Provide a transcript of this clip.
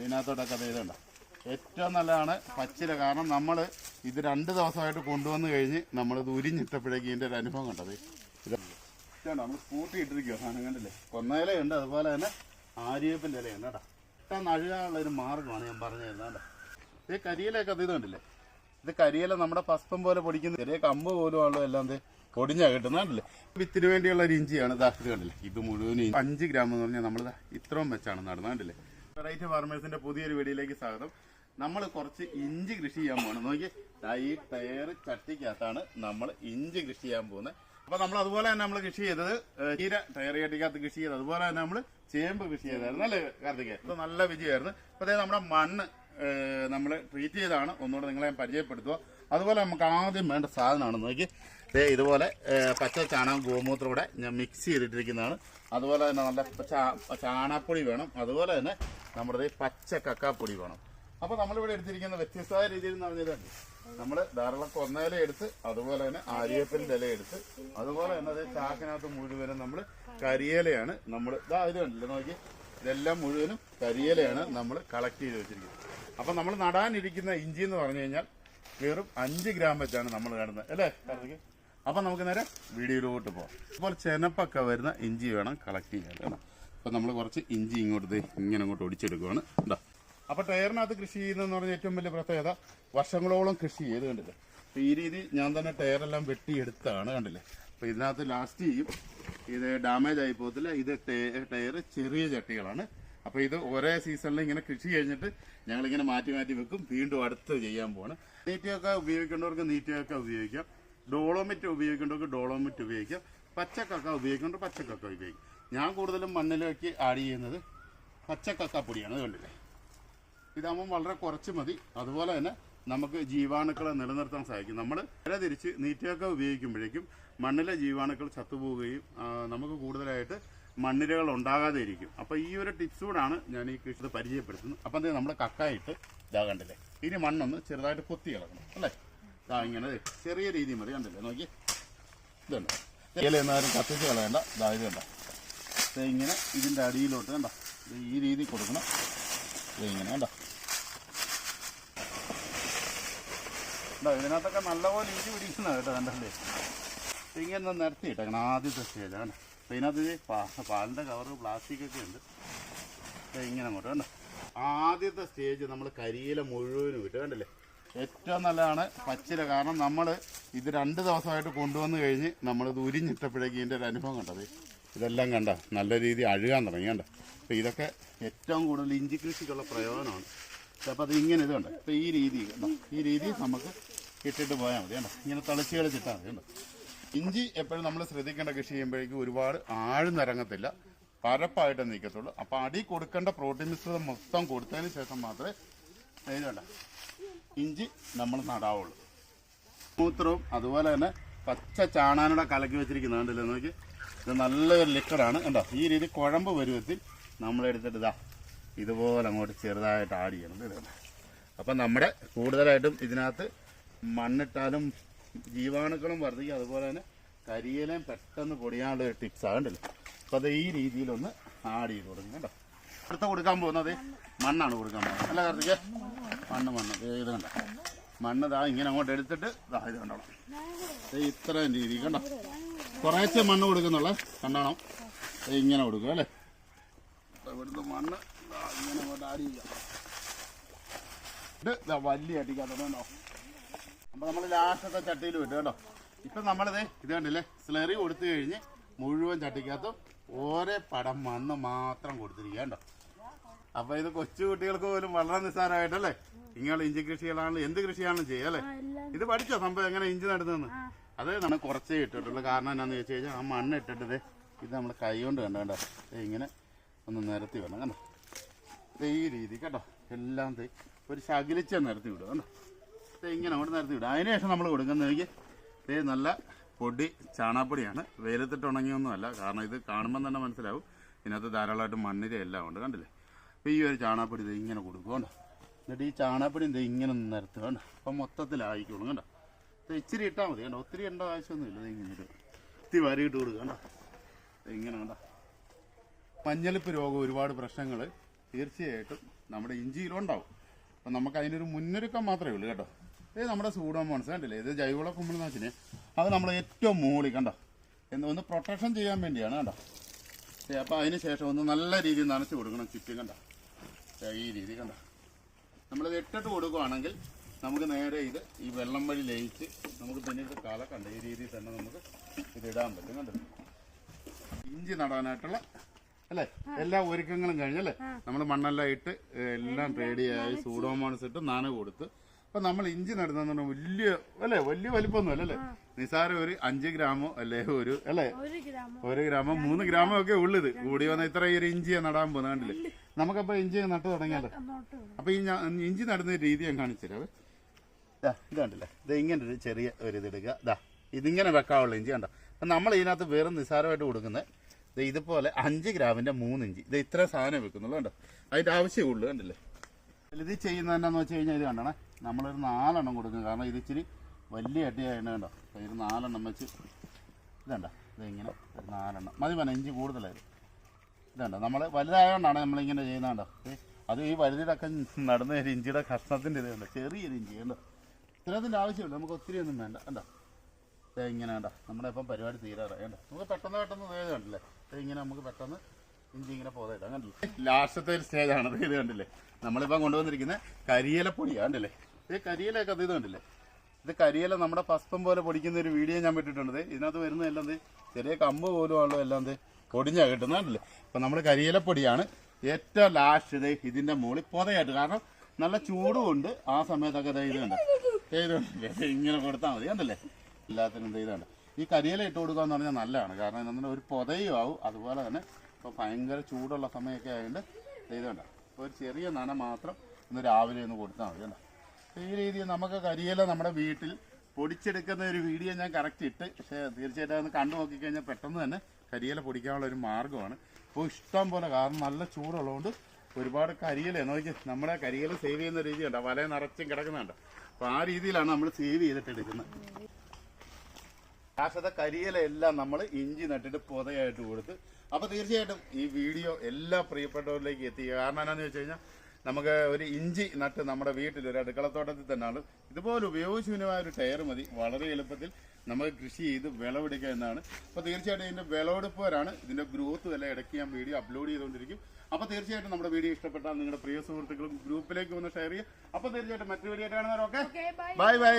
ഇതിനകത്തോട്ടൊക്കെ അത് ഇതുണ്ട്. ഏറ്റവും നല്ലതാണ് പച്ചില. കാരണം നമ്മൾ ഇത് രണ്ട് ദിവസമായിട്ട് കൊണ്ടുവന്ന് കഴിഞ്ഞ് നമ്മളിത് ഉരിഞ്ഞിട്ടപ്പോഴേക്ക് ഇതിന്റെ ഒരു അനുഭവം കണ്ടത്. ഇത് ഇതാണ് നമ്മൾ സ്കൂട്ടി ഇട്ടിരിക്കുക സാധനം കണ്ടില്ലേ? കൊന്നയിലയുണ്ട്. അതുപോലെ തന്നെ ആര്യപ്പിന്റെ ഇലയുണ്ട് കേട്ടോ. പെട്ടെന്ന് നഴുകാനുള്ള ഒരു മാർഗമാണ് ഞാൻ പറഞ്ഞു തരുന്നത് ഇത് കരിയിലൊക്കെ അത് ഇത് കണ്ടില്ലേ? ഇത് കരിയില നമ്മുടെ പസ്പം പോലെ പൊടിക്കുന്ന ചെറിയ കമ്പ് പോലും ആണല്ലോ എല്ലാം ഇത് പൊടിഞ്ഞാ കിട്ടുന്നതല്ലേ വിത്തിന് വേണ്ടിയുള്ള ഒരു ഇഞ്ചിയാണ്. ഇതാ ഇത് കണ്ടില്ലേ? ഇത് മുഴുവനും അഞ്ച് ഗ്രാം എന്ന് പറഞ്ഞാൽ നമ്മൾ ഇത്രയും വെച്ചാണ് നടന്നാണ്ടല്ലേ വെറൈറ്റി ഫാർമേഴ്സിന്റെ പുതിയൊരു വീഡിയോയിലേക്ക് സ്വാഗതം. നമ്മൾ കുറച്ച് ഇഞ്ചി കൃഷി ചെയ്യാൻ പോകണം നോക്കി ഈ ടയർ ചട്ടിക്കകത്താണ് നമ്മൾ ഇഞ്ചി കൃഷി ചെയ്യാൻ പോകുന്നത്. അപ്പൊ നമ്മൾ അതുപോലെ തന്നെ നമ്മൾ കൃഷി ചെയ്തത് ചീര ടയർ ചട്ടിക്കകത്ത് കൃഷി ചെയ്തത്. അതുപോലെ തന്നെ നമ്മൾ ചേമ്പ് കൃഷി ചെയ്തായിരുന്നു അല്ലേ കാർത്തിക? അപ്പൊ നല്ല വിജയമായിരുന്നു. അപ്പൊ അതായത് നമ്മുടെ മണ്ണ് നമ്മൾ ട്രീറ്റ് ചെയ്താണ് ഒന്നുകൂടെ നിങ്ങളെ പരിചയപ്പെടുത്തുക അതുപോലെ നമുക്ക് ആദ്യം വേണ്ട സാധനമാണ് നോക്കി ദേ ഇതുപോലെ പച്ച ചാണകം ഗോമൂത്രം കൂടെ ഞാൻ മിക്സ് ചെയ്തിട്ടിരിക്കുന്നതാണ്. അതുപോലെ തന്നെ നല്ല ചാണാപ്പൊടി വേണം. അതുപോലെ തന്നെ നമ്മുടെ പച്ച കക്കാപ്പൊടി വേണം. അപ്പോൾ നമ്മളിവിടെ എടുത്തിരിക്കുന്ന വ്യത്യസ്തമായ രീതിയിൽ എന്ന് പറഞ്ഞിട്ടുണ്ട് നമ്മൾ ധാരാളം കൊന്നയില എടുത്ത് അതുപോലെ തന്നെ ആര്യപ്പലിന്റെ ഇല എടുത്ത് അതുപോലെ തന്നെ അത് ചാക്കിനകത്ത് മുഴുവനും നമ്മൾ കരിയിലയാണ് നമ്മൾ ഇതാ ഇത് കണ്ടില്ലേ നോക്കി? ഇതെല്ലാം മുഴുവനും കരിയിലയാണ് നമ്മൾ കളക്ട് ചെയ്ത് വെച്ചിരിക്കുന്നത്. അപ്പം നമ്മൾ നടാനിരിക്കുന്ന ഇഞ്ചി എന്ന് പറഞ്ഞു കഴിഞ്ഞാൽ വെറും അഞ്ച് ഗ്രാം വെച്ചാണ് നമ്മൾ കാണുന്നത് അല്ലേ അപ്പം നമുക്ക് നേരെ വീഡിയോയിലോട്ട് പോകാം അപ്പോൾ ചെനപ്പൊക്കെ വരുന്ന ഇഞ്ചി വേണം കളക്ട് ചെയ്യാൻ. അപ്പോൾ അപ്പം നമ്മൾ കുറച്ച് ഇഞ്ചി ഇങ്ങോട്ട് ഇങ്ങനെ അങ്ങോട്ട് ഒടിച്ചെടുക്കുകയാണ് എന്താ അപ്പോൾ ടയറിനകത്ത് കൃഷി ചെയ്യുന്നതെന്ന് പറഞ്ഞാൽ ഏറ്റവും വലിയ പ്രത്യേകത വർഷങ്ങളോളം കൃഷി ചെയ്ത് കണ്ടില്ലേ? അപ്പോൾ ഈ രീതി ഞാൻ തന്നെ ടയറെല്ലാം വെട്ടിയെടുത്താണ് കണ്ടില്ലേ? അപ്പോൾ ഇതിനകത്ത് ലാസ്റ്റ് ചെയ്യും. ഇത് ഡാമേജ് ആയി പോകത്തില്ല. ഇത് ടയർ ചെറിയ ചട്ടികളാണ്. അപ്പോൾ ഇത് ഒരേ സീസണിൽ ഇങ്ങനെ കൃഷി കഴിഞ്ഞിട്ട് ഞങ്ങളിങ്ങനെ മാറ്റി മാറ്റി വെക്കും. വീണ്ടും അടുത്ത് ചെയ്യാൻ പോവാണ്. നീറ്റിയൊക്കെ ഉപയോഗിക്കേണ്ടവർക്ക് നീറ്റിയൊക്കെ ഉപയോഗിക്കാം. ഡോളോമിറ്റ് ഉപയോഗിക്കേണ്ടവർക്ക് ഡോളോമിറ്റ് ഉപയോഗിക്കാം. പച്ചക്കക്ക ഉപയോഗിക്കേണ്ടവർ പച്ചക്കക്ക ഉപയോഗിക്കും. ഞാൻ കൂടുതലും മണ്ണിലേക്ക് ആഡ് ചെയ്യുന്നത് പച്ചക്കക്ക പൊടിയാണ്. ഇത് കണ്ടില്ലേ? ഇതാകുമ്പോൾ വളരെ കുറച്ച് മതി. അതുപോലെ തന്നെ നമുക്ക് ജീവാണുക്കളെ നിലനിർത്താൻ സഹായിക്കും. നമ്മൾ തിരിച്ച് നീറ്റയൊക്കെ ഉപയോഗിക്കുമ്പോഴേക്കും മണ്ണിലെ ജീവാണുക്കൾ ചത്തുപോവുകയും നമുക്ക് കൂടുതലായിട്ട് മണ്ണിരകൾ ഉണ്ടാകാതെ ഇരിക്കും. അപ്പോൾ ഈ ഒരു ടിപ്സ് കൂടാണ് ഞാൻ ഈ കൃഷി പരിചയപ്പെടുത്തുന്നത്. അപ്പം നമ്മൾ കക്കായിട്ട് ഇതാ കണ്ടില്ലേ? ഇനി മണ്ണൊന്ന് ചെറുതായിട്ട് കൊത്തി ഇളക്കണം. അല്ലേ? ഇതാ ഇങ്ങനെ ചെറിയ രീതി മതി കണ്ടില്ലേ? നോക്കി. ഇതുണ്ട് ഇലയൊന്നും കത്തിച്ച് കളയണ്ട. ഇതാ ഇത് കണ്ട? ഇങ്ങനെ ഇതിന്റെ അടിയിലോട്ട് കണ്ട? ഈ രീതി കൊടുക്കണം. ഇങ്ങനെ കണ്ട? ഉണ്ടോ ഇതിനകത്തൊക്കെ നല്ലപോലെ ഇഞ്ചി പിടിക്കുന്ന കേട്ടോ കണ്ടല്ലേ? ഇങ്ങനെ നിരത്തി ഇട്ടേക്കണം ആദ്യത്തെ സ്റ്റേജാണ് അപ്പോൾ ഇതിനകത്ത് ഇത് പാ- പാലിന്റെ പ്ലാസ്റ്റിക് ഒക്കെ ഉണ്ട്. ഇങ്ങനെ അങ്ങോട്ട് കണ്ടോ? ആദ്യത്തെ സ്റ്റേജ് നമ്മൾ കരിയില മുഴുവനും ഇട്ട് കണ്ടില്ലേ? ഏറ്റവും നല്ലതാണ് പച്ചില. കാരണം നമ്മൾ ഇത് രണ്ട് ദിവസമായിട്ട് കൊണ്ടുവന്ന് കഴിഞ്ഞ് നമ്മളിത് ഉരിഞ്ഞിട്ടപ്പോഴേക്ക് ഇതിന്റെ ഒരു അനുഭവം കണ്ടത്. ഇതെല്ലാം കണ്ട? നല്ല രീതി അഴുകാൻ തുടങ്ങി കണ്ട? അപ്പോൾ ഇതൊക്കെ ഏറ്റവും കൂടുതൽ ഇഞ്ചി കൃഷിക്കുള്ള പ്രയോജനമാണ്. അപ്പോൾ അത് ഇങ്ങനെ ഇത് കണ്ടോ? ഈ രീതി ഈ രീതി നമുക്ക് ഇട്ടിട്ട് പോയാൽ മതി കണ്ടോ? ഇങ്ങനെ തളിച്ച് കളിച്ചിട്ടാൽ മതി കണ്ടോ? ഇഞ്ചി എപ്പോഴും നമ്മൾ ശ്രദ്ധിക്കേണ്ട കൃഷി ചെയ്യുമ്പോഴേക്കും ഒരുപാട് ആഴ്ന്നിറങ്ങത്തില്ല പരപ്പായിട്ട് നിൽക്കത്തുള്ളൂ. അപ്പോൾ അടി കൊടുക്കേണ്ട പ്രോട്ടീൻ മിശ്രിതം മൊത്തം കൊടുത്തതിന് ശേഷം മാത്രമേ ഇത് കണ്ടോ? ഇഞ്ചി നമ്മൾ നടാവുള്ളൂ. മൂത്രവും അതുപോലെ തന്നെ പച്ച ചാണാനോടെ കലക്കി വെച്ചിരിക്കുന്നത് കണ്ടില്ലേ നോക്കി? ഇത് നല്ലൊരു ലിക്വിഡാണ് കണ്ടോ? ഈ രീതി കുഴമ്പ് പരുവത്തിൽ നമ്മളെടുത്തിട്ട് ഇതാ ഇതുപോലെ അങ്ങോട്ട് ചെറുതായിട്ട് ആഡ് ചെയ്യണം. ഇത് അപ്പം നമ്മുടെ കൂടുതലായിട്ടും ഇതിനകത്ത് മണ്ണിട്ടാലും ജീവാണുക്കളും വർദ്ധിക്കും. അതുപോലെ തന്നെ കരിയിലേയും പെട്ടെന്ന് പൊടിയാനുള്ള ടിപ്സാണ് കണ്ടില്ലേ? അപ്പം അത് ഈ രീതിയിലൊന്ന് ആഡ് ചെയ്ത് കൊടുക്കും. കേട്ടോ അടുത്ത കൊടുക്കാൻ പോകുന്നത് മണ്ണാണ് കൊടുക്കാൻ പോകുന്നത്. അല്ല കാർത്തിക? മണ്ണ് മണ്ണ്. ഇത് കണ്ട? മണ്ണ് ദാ ഇങ്ങനെ അങ്ങോട്ട് എടുത്തിട്ട് ദാ ഇത് കണ്ടോണം ദേ ഇത്രയും രീതി. കണ്ടോ? കുറേശ്ശെ മണ്ണ് കൊടുക്കുന്നുള്ള. കണ്ടോണം? ഇങ്ങനെ കൊടുക്കുക അല്ലേ? ഇവിടുന്ന് മണ്ണ് ഇങ്ങനെ അങ്ങോട്ട് ദാ വലിയ അടിക്കാത്തോ അപ്പൊ നമ്മൾ ലാസ്റ്റത്തെ ചട്ടിയിൽ വിട്ടു കേട്ടോ ഇപ്പം നമ്മളിത് ഇത് കണ്ടില്ലേ? സ്ലറി കൊടുത്തു കഴിഞ്ഞ് മുഴുവൻ ചട്ടിക്കകത്തും ഓരോ പടം മണ്ണ് മാത്രം കൊടുത്തിരിക്കുക കേട്ടോ അപ്പോൾ ഇത് കൊച്ചു കുട്ടികൾക്ക് പോലും വളരെ നിസ്സാരമായിട്ടല്ലേ? ഇങ്ങനെ ഇഞ്ചി കൃഷികളാണെങ്കിലും എന്ത് കൃഷിയാണെങ്കിലും ചെയ്യാം അല്ലേ? ഇത് പഠിച്ചോ? സംഭവം എങ്ങനെ ഇഞ്ചി നടുന്നതെന്ന്? അത് നമ്മൾ കുറച്ചേ ഇട്ടിട്ടുള്ളൂ. കാരണം എന്നാന്ന് വെച്ച് കഴിഞ്ഞാൽ ആ മണ്ണ് ഇട്ടിട്ട് ദേ ഇത് നമ്മൾ കൈ കൊണ്ട് കണ്ട കണ്ടോ? ഇങ്ങനെ ഒന്ന് നിരത്തി വേണം കണ്ടോ? ഈ രീതി കേട്ടോ? എല്ലാം ദേ ഒരു ശകലിച്ച നിരത്തി വിടും കണ്ടോ? ഇങ്ങനെ അങ്ങോട്ട് നിരത്തി വിടും. അതിനുശേഷം നമ്മൾ കൊടുക്കുന്നതെങ്കിൽ ദേ നല്ല പൊടി ചാണാപ്പൊടിയാണ് വെയിലത്തിട്ട് ഉണങ്ങിയൊന്നുമല്ല. കാരണം ഇത് കാണുമ്പോൾ തന്നെ മനസ്സിലാവും. ഇതിനകത്ത് ധാരാളമായിട്ട് മണ്ണിര എല്ലാം ഉണ്ട് കണ്ടില്ലേ? അപ്പോൾ ഈ ഒരു ചാണാപ്പൊടി ഇത് ഇങ്ങനെ കൊടുക്കും കണ്ടോ? എന്നിട്ട് ഈ ചാണാപ്പൊടി ഇത് ഇങ്ങനെ നിരത്തുക കണ്ടോ? അപ്പം മൊത്തത്തിലായിക്കോളും കണ്ടോ? ഇത് ഇച്ചിരി ഇട്ടാൽ മതി കണ്ടോ? ഒത്തിരി ഇടേണ്ട ആവശ്യമൊന്നുമില്ല. ഇത് ഇങ്ങനെ ഇട്ട് ഇത്തിരി വരയിട്ട് കൊടുക്കുക കണ്ടോ? ഇങ്ങനെ കണ്ടോ? മഞ്ഞളിപ്പ് രോഗം ഒരുപാട് പ്രശ്നങ്ങൾ തീർച്ചയായിട്ടും നമ്മുടെ ഇഞ്ചിയിലുണ്ടാവും അപ്പം നമുക്ക് അതിനൊരു മുന്നൊരുക്കം മാത്രമേ ഉള്ളൂ കേട്ടോ. ഇത് നമ്മുടെ സൂഡോമോൺസ് കണ്ടില്ലേ? ഇത് ജൈവവള വെച്ചാൽ അത് നമ്മൾ ഏറ്റവും മൂളി കണ്ടോ? എന്ന് ഒന്ന് പ്രൊട്ടക്ഷൻ ചെയ്യാൻ വേണ്ടിയാണ് കണ്ടോ? അപ്പോൾ അതിന് ശേഷം ഒന്ന് നല്ല രീതിയിൽ നനച്ച് കൊടുക്കണം ചുറ്റും കണ്ടോ? ഈ രീതി കണ്ട? നമ്മളിത് ഇട്ടിട്ട് കൊടുക്കുകയാണെങ്കിൽ നമുക്ക് നേരെ ഇത് ഈ വെള്ളം വഴി ലയിച്ച് നമുക്ക് പിന്നീട് കണ്ട? ഈ രീതിയിൽ തന്നെ നമുക്ക് ഇത് ഇടാൻ പറ്റും കണ്ടത് ഇഞ്ചി നടാനായിട്ടുള്ള അല്ലേ? എല്ലാ ഒരുക്കങ്ങളും കഴിഞ്ഞല്ലേ നമ്മൾ മണ്ണെല്ലാം ഇട്ട് എല്ലാം റെഡിയായി സൂഡോമോൺസ് ഇട്ട് നന കൊടുത്ത് അപ്പൊ നമ്മൾ ഇഞ്ചി നടുന്ന വലിയ അല്ലെ? വലിയ വലിപ്പമൊന്നും അല്ലല്ലേ നിസാരം ഒരു അഞ്ച് ഗ്രാമോ അല്ലെ? ഒരു അല്ലെ? ഒരു ഗ്രാമം? മൂന്ന് ഗ്രാമം ഒക്കെ ഉള്ളത് കൂടി വന്ന ഇത്ര ഈ ഒരു ഇഞ്ചിയെ നടാൻ പോകുന്നില്ല കണ്ടില്ലേ? നമുക്കപ്പോ ഇഞ്ചി നട്ടു തുടങ്ങിയല്ലോ അങ്ങോട്ട് അപ്പൊ ഈ ഇഞ്ചി നടുന്ന രീതി ഞാൻ കാണിച്ചുതരാം ഇതാണ്ടല്ലേ ഇത് കണ്ടില്ലേ? ഇത് ഇങ്ങനെ ഒരു ചെറിയ ഒരു ഇത് എടുക്കുക ദാ ഇതിങ്ങനെ വെക്കാവുള്ള ഇഞ്ചി കണ്ടോ? അപ്പൊ നമ്മൾ ഇതിനകത്ത് വെറും നിസ്സാരമായിട്ട് കൊടുക്കുന്നത് ഇത് ഇതുപോലെ അഞ്ച് ഗ്രാമിന്റെ മൂന്ന് ഇഞ്ചി. ഇത് ഇത്ര സാധനം വെക്കുന്നുള്ളൂ കണ്ടോ? അതിന്റെ ആവശ്യമുള്ളൂ കണ്ടില്ലേ? ഇത് ചെയ്യുന്നത് എന്നാന്ന് വെച്ച് കഴിഞ്ഞാൽ ഇത് കണ്ടണേ? നമ്മളൊരു നാലെണ്ണം കൊടുക്കും കാരണം ഇത് ഇച്ചിരി വലിയ അടിയായിട്ട് കണ്ടോ? അപ്പോൾ ഇത് നാലെണ്ണം വെച്ച് ഇതണ്ട? ഇതിങ്ങനെ ഒരു നാലെണ്ണം. മതി വേണം ഇഞ്ചി കൂടുതലായിരുന്നു ഇതണ്ട? നമ്മൾ വലുതായതുകൊണ്ടാണ് നമ്മളിങ്ങനെ ചെയ്യുന്നത് കണ്ടോ? അത് ഈ വലുതിലൊക്കെ നടന്ന ഒരു ഇഞ്ചിയുടെ കഷ്ണത്തിന്റെ ഇത് ചെറിയൊരു ഇഞ്ചി കണ്ടോ? ഇത്രത്തിന്റെ ആവശ്യമില്ല. നമുക്ക് ഒത്തിരി ഒന്നും വേണ്ട. കണ്ടോ? ഇങ്ങനെ കണ്ടോ? നമ്മുടെ ഇപ്പം പരിപാടി തീരാറായി. കണ്ടോ? നമുക്ക് പെട്ടെന്ന് പെട്ടെന്ന് ഇത് കണ്ടില്ലേ? ഇങ്ങനെ നമുക്ക് പെട്ടെന്ന് ഇഞ്ചി ഇങ്ങനെ പോകാം കണ്ടില്ലേ? ലാസ്റ്റത്തെ ഒരു സ്റ്റേജാണ് ഇത് കണ്ടില്ലേ? നമ്മളിപ്പം കൊണ്ടുവന്നിരിക്കുന്നത് കരിയിലപ്പൊടിയാണ് കണ്ടില്ലേ? ഇത് കരിയിലൊക്കെ ഇത് കണ്ടില്ലേ? ഇത് കരിയില നമ്മുടെ പസ്പം പോലെ പൊടിക്കുന്ന ഒരു വീഡിയോ ഞാൻ വിട്ടിട്ടുണ്ട്. ഇതിനകത്ത് വരുന്ന എല്ലാം ചെറിയ കമ്പ് പോലും ആണല്ലോ എല്ലാം പൊടിഞ്ഞാ കിട്ടുന്നതല്ലേ അപ്പം നമ്മൾ കരിയിലപ്പൊടിയാണ് ഏറ്റവും ലാസ്റ്റ് ഇതിന്റെ മുകളിൽ പൊതയായിട്ട്. കാരണം നല്ല ചൂടുമുണ്ട്. ആ സമയത്തൊക്കെ ഇത് കണ്ട? ഇങ്ങനെ കൊടുത്താൽ മതി. കണ്ടല്ലേ? എല്ലാത്തിനും ദേ ഇതുണ്ട് ഈ കരിയില ഇട്ട് കൊടുക്കുക എന്ന് പറഞ്ഞാൽ നല്ലതാണ്. കാരണം എന്താ ഒരു പൊതയും ആവും. അതുപോലെ തന്നെ ഇപ്പോൾ ഭയങ്കര ചൂടുള്ള സമയമൊക്കെ ആയതുകൊണ്ട് അപ്പോൾ ഒരു ചെറിയ നന മാത്രം ഒന്ന് രാവിലെ ഒന്ന് കൊടുത്താൽ മതി. കണ്ടോ? ഈ രീതിയിൽ നമുക്ക് കരിയില നമ്മുടെ വീട്ടിൽ പൊടിച്ചെടുക്കുന്ന ഒരു വീഡിയോ ഞാൻ കറക്റ്റ് ഇട്ട്. പക്ഷേ തീർച്ചയായിട്ടും അത് കണ്ടു നോക്കിക്കഴിഞ്ഞാൽ പെട്ടെന്ന് തന്നെ കരിയില പൊടിക്കാനുള്ള ഒരു മാർഗമാണ് അപ്പോൾ ഇഷ്ടം പോലെ കാരണം നല്ല ചൂടുള്ളതുകൊണ്ട് ഒരുപാട് കരിയില നോക്കി നമ്മുടെ കരിയില സേവ് ചെയ്യുന്ന രീതിയുണ്ട്. വല നിറച്ചും കിടക്കുന്നുണ്ട്. അപ്പോൾ ആ രീതിയിലാണ് നമ്മൾ സേവ് ചെയ്തിട്ട് എടുക്കുന്നത്. കരിയില എല്ലാം നമ്മൾ ഇഞ്ചി നട്ടിട്ട് പൊതയായിട്ട് കൊടുത്ത്. അപ്പോൾ തീർച്ചയായിട്ടും ഈ വീഡിയോ എല്ലാ പ്രിയപ്പെട്ടവരിലേക്ക് എത്തിക്കുക. കാരണം എന്നാന്ന് വെച്ച് കഴിഞ്ഞാൽ നമുക്ക് ഒരു ഇഞ്ചി നട്ട് നമ്മുടെ വീട്ടിൽ ഒരു അടുക്കളത്തോട്ടത്തിൽ തന്നെയാണ് ഇതുപോലെ ഉപയോഗശൂന്യമായ ഒരു ടയർ മതി. വളരെ എളുപ്പത്തിൽ നമുക്ക് കൃഷി ചെയ്ത് വിളവെടുക്കുക എന്നാണ്. അപ്പോൾ തീർച്ചയായിട്ടും ഇതിന്റെ വിളവെടുപ്പുകാരാണ്. ഇതിന്റെ ഗ്രോത്ത് എല്ലാം ഇടയ്ക്ക് ഞാൻ വീഡിയോ അപ്ലോഡ് ചെയ്തുകൊണ്ടിരിക്കും. അപ്പോൾ തീർച്ചയായിട്ടും നമ്മുടെ വീഡിയോ ഇഷ്ടപ്പെട്ടാൽ നിങ്ങളുടെ പ്രിയ സുഹൃത്തുക്കളും ഗ്രൂപ്പിലേക്ക് ഒന്ന് ഷെയർ ചെയ്യുക. അപ്പോൾ തീർച്ചയായിട്ടും മറ്റൊരു വീഡിയോ കാണുന്നവരൊക്കെ ഓക്കെ ബൈ ബൈ.